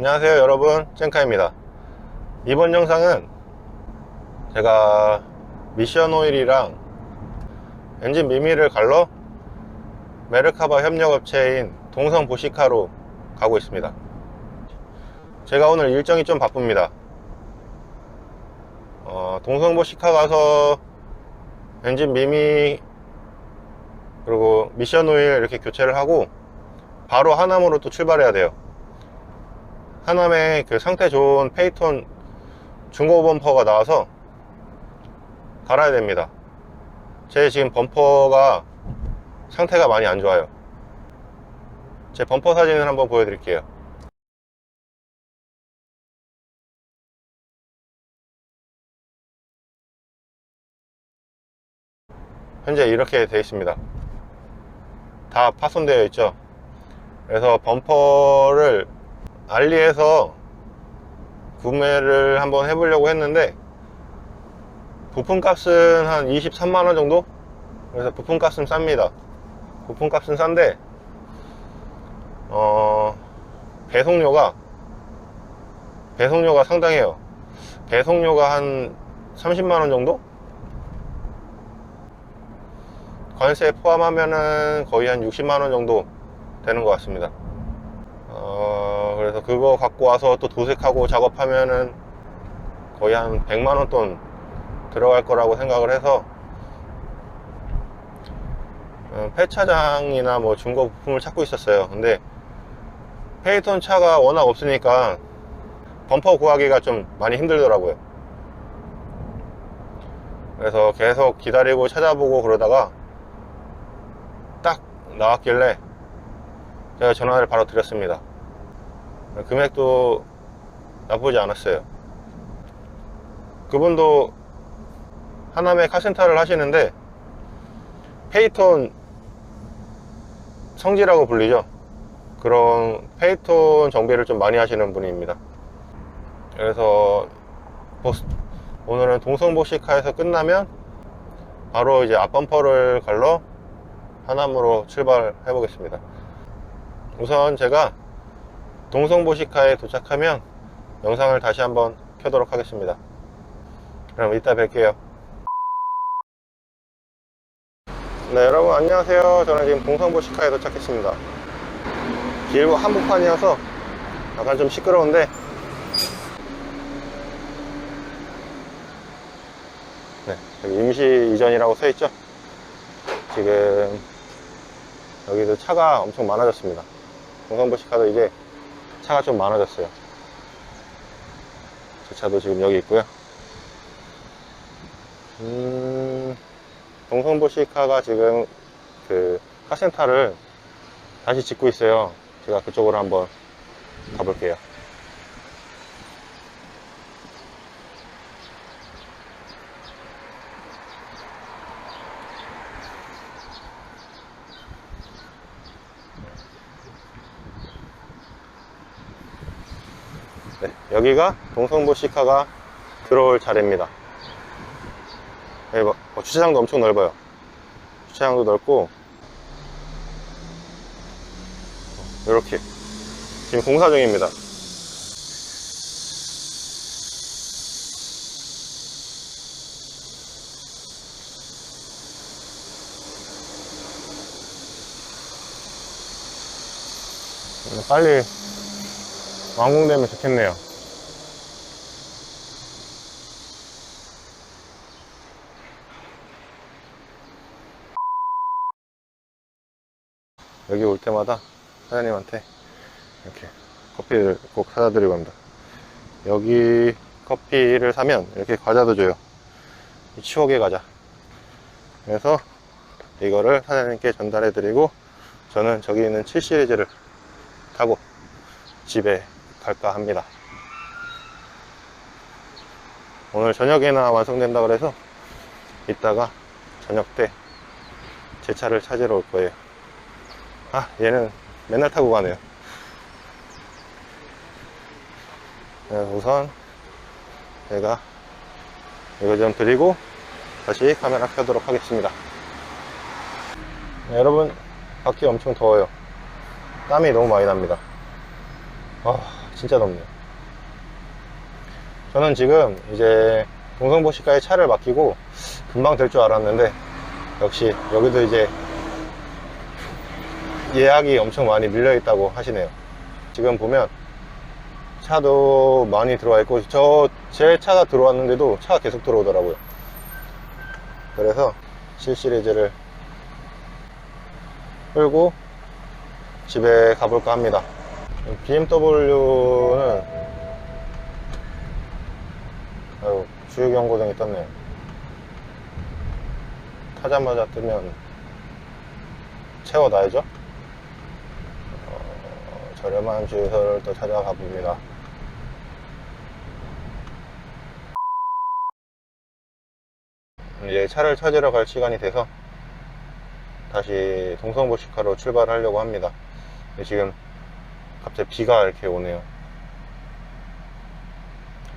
안녕하세요 여러분. 젠카입니다. 이번 영상은 제가 미션 오일이랑 엔진 미미를 갈러 메르카바 협력업체인 동성 보시카로 가고 있습니다. 제가 오늘 일정이 좀 바쁩니다. 어, 동성 보시카 가서 엔진 미미 그리고 미션 오일 이렇게 교체를 하고 바로 하남으로 또 출발해야 돼요 하남에 그 상태 좋은 페이톤 중고 범퍼가 나와서 갈아야 됩니다. 제 지금 범퍼가 상태가 많이 안 좋아요. 제 범퍼 사진을 한번 보여드릴게요. 현재 이렇게 되어 있습니다. 다 파손되어 있죠. 그래서 범퍼를 알리에서 구매를 한번 해보려고 했는데 부품값은 한 23만원 정도? 그래서 부품값은 쌉니다 부품값은 싼데 어 배송료가 배송료가 상당해요 배송료가 한 30만원 정도? 관세 포함하면은 거의 한 60만원 정도 되는 것 같습니다 어, 그래서 그거 갖고 와서 또 도색하고 작업하면은 거의 한 100만원 돈 들어갈 거라고 생각을 해서 어, 폐차장이나 뭐 중고 부품을 찾고 있었어요. 근데 페이톤 차가 워낙 없으니까 범퍼 구하기가 좀 많이 힘들더라고요. 그래서 계속 기다리고 찾아보고 그러다가 딱 나왔길래 제가 전화를 바로 드렸습니다 금액도 나쁘지 않았어요. 그분도 하남에 카센터를 하시는데 페이톤 성지라고 불리죠. 그런 페이톤 정비를 좀 많이 하시는 분입니다. 그래서 오늘은 동성보시카에서 끝나면 바로 이제 앞범퍼를 갈러 하남으로 출발해 보겠습니다. 우선 제가 동성보시카에 도착하면 영상을 다시 한번 켜도록 하겠습니다. 그럼 이따 뵐게요. 네 여러분 안녕하세요. 저는 지금 동성보시카에 도착했습니다. 길고 한복판이어서 약간 좀 시끄러운데 네, 임시 이전이라고 써있죠? 지금 여기도 차가 엄청 많아졌습니다. 동성보시카도 이제 차가 좀 많아졌어요. 제 차도 지금 여기 있고요. 음, 동성보 시카가 지금 그 카센터를 다시 짓고 있어요. 제가 그쪽으로 한번 가볼게요 네, 여기가 동성보 시카가 들어올 자리입니다. 여기 뭐, 어, 주차장도 엄청 넓어요. 주차장도 넓고, 이렇게. 지금 공사 중입니다. 빨리 완공되면 좋겠네요. 여기 올 때마다 사장님한테 이렇게 커피를 꼭 사다 드리고 합니다. 여기 커피를 사면 이렇게 과자도 줘요. 이 추억의 과자. 그래서 이거를 사장님께 전달해 드리고 저는 저기 있는 7 시리즈를 타고 집에 갈까 합니다. 오늘 저녁에나 완성된다 그래서 이따가 저녁 때 제 차를 찾으러 올 거예요. 아, 얘는 맨날 타고 가네요. 네, 우선 제가 이거 좀 드리고 다시 카메라 켜도록 하겠습니다. 네, 여러분, 밖이 엄청 더워요. 땀이 너무 많이 납니다. 아, 진짜 덥네요. 저는 지금 이제 동성보시카에 차를 맡기고 금방 될 줄 알았는데 역시 여기도 이제 예약이 엄청 많이 밀려 있다고 하시네요. 지금 보면 차도 많이 들어와 있고 저 제 차가 들어왔는데도 차가 계속 들어오더라고요. 그래서 C 시리즈를 끌고 집에 가볼까 합니다. BMW는 아유, 주유 경고등이 떴네요. 타자마자 뜨면 채워놔야죠. 어, 저렴한 주유소를 또 찾아가 봅니다. 이제 차를 찾으러 갈 시간이 돼서 다시 동성보시카로 출발하려고 합니다. 지금 갑자기 비가 이렇게 오네요.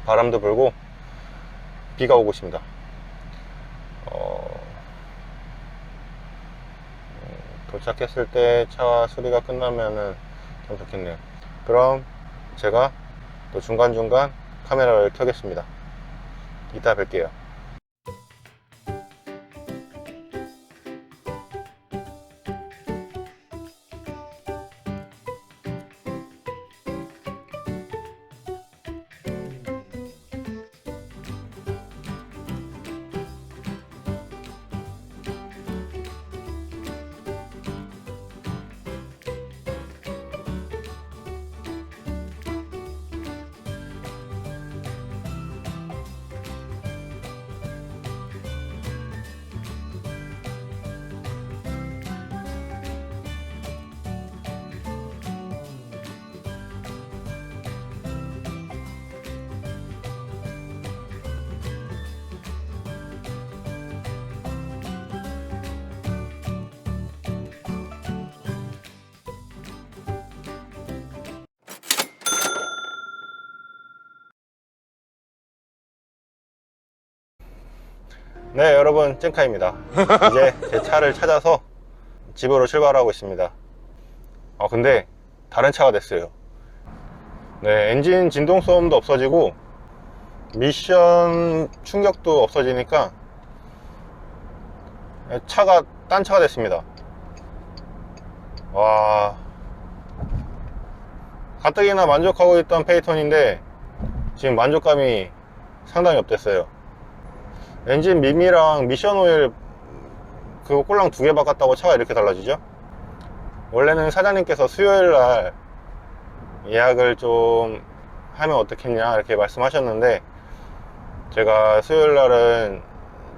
바람도 불고 비가 오고 있습니다. 어, 음, 도착했을 때 차와 수리가 끝나면은 참 좋겠네요. 그럼 제가 또 중간중간 카메라를 켜겠습니다. 이따 뵐게요. 네, 여러분, 찐카입니다. 이제 제 차를 찾아서 집으로 출발하고 있습니다. 아, 근데 다른 차가 됐어요. 네, 엔진 진동 소음도 없어지고 미션 충격도 없어지니까 차가 딴 차가 됐습니다. 와, 가뜩이나 만족하고 있던 페이톤인데 지금 만족감이 상당히 없댔어요. 엔진 미미랑 미션 오일 그거 꼴랑 두 개 바꿨다고 차가 이렇게 달라지죠? 원래는 사장님께서 수요일 날 예약을 좀 하면 어떻겠냐 이렇게 말씀하셨는데 제가 수요일 날은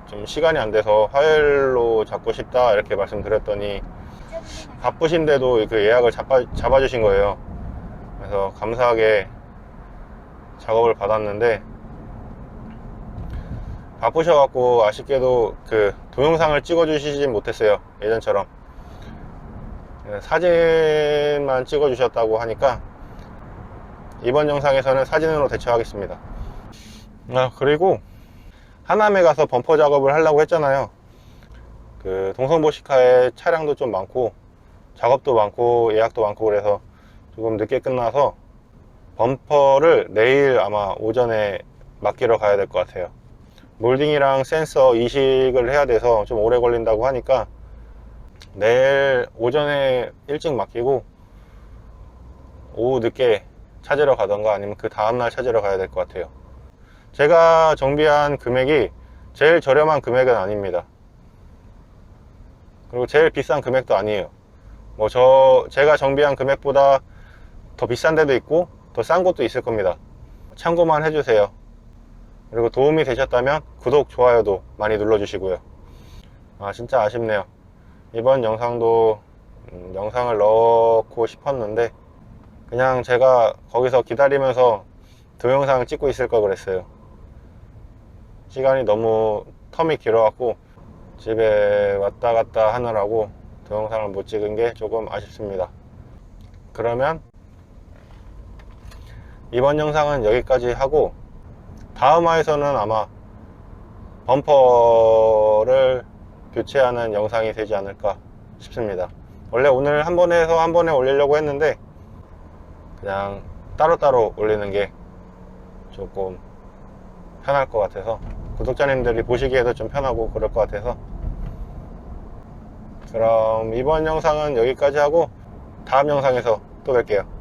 좀 시간이 안 돼서 화요일로 잡고 싶다 이렇게 말씀드렸더니 바쁘신데도 그 예약을 잡아, 잡아주신 거예요. 그래서 감사하게 작업을 받았는데 바쁘셔갖고 아쉽게도 그 동영상을 찍어주시진 못했어요 예전처럼. 사진만 찍어주셨다고 하니까 이번 영상에서는 사진으로 대처하겠습니다. 아 그리고 하남에 가서 범퍼 작업을 하려고 했잖아요. 그 동성보시카에 차량도 좀 많고 작업도 많고 예약도 많고 그래서 조금 늦게 끝나서 범퍼를 내일 아마 오전에 맡기러 가야 될 것 같아요 몰딩이랑 센서 이식을 해야 돼서 좀 오래 걸린다고 하니까 내일 오전에 일찍 맡기고 오후 늦게 찾으러 가던가 아니면 그 다음날 찾으러 가야 될 것 같아요. 제가 정비한 금액이 제일 저렴한 금액은 아닙니다. 그리고 제일 비싼 금액도 아니에요. 뭐 저 제가 정비한 금액보다 더 비싼 데도 있고 더 싼 곳도 있을 겁니다. 참고만 해주세요 그리고 도움이 되셨다면 구독, 좋아요도 많이 눌러주시고요. 아, 진짜 아쉽네요. 이번 영상도 음, 영상을 넣고 싶었는데 그냥 제가 거기서 기다리면서 동영상을 찍고 있을 걸 그랬어요. 시간이 너무 텀이 길어갖고 집에 왔다 갔다 하느라고 동영상을 못 찍은 게 조금 아쉽습니다. 그러면 이번 영상은 여기까지 하고 다음 화에서는 아마 범퍼를 교체하는 영상이 되지 않을까 싶습니다. 원래 오늘 한 번에 해서 한 번에 올리려고 했는데 그냥 따로따로 올리는 게 조금 편할 것 같아서 구독자님들이 보시기에도 좀 편하고 그럴 것 같아서 그럼 이번 영상은 여기까지 하고 다음 영상에서 또 뵐게요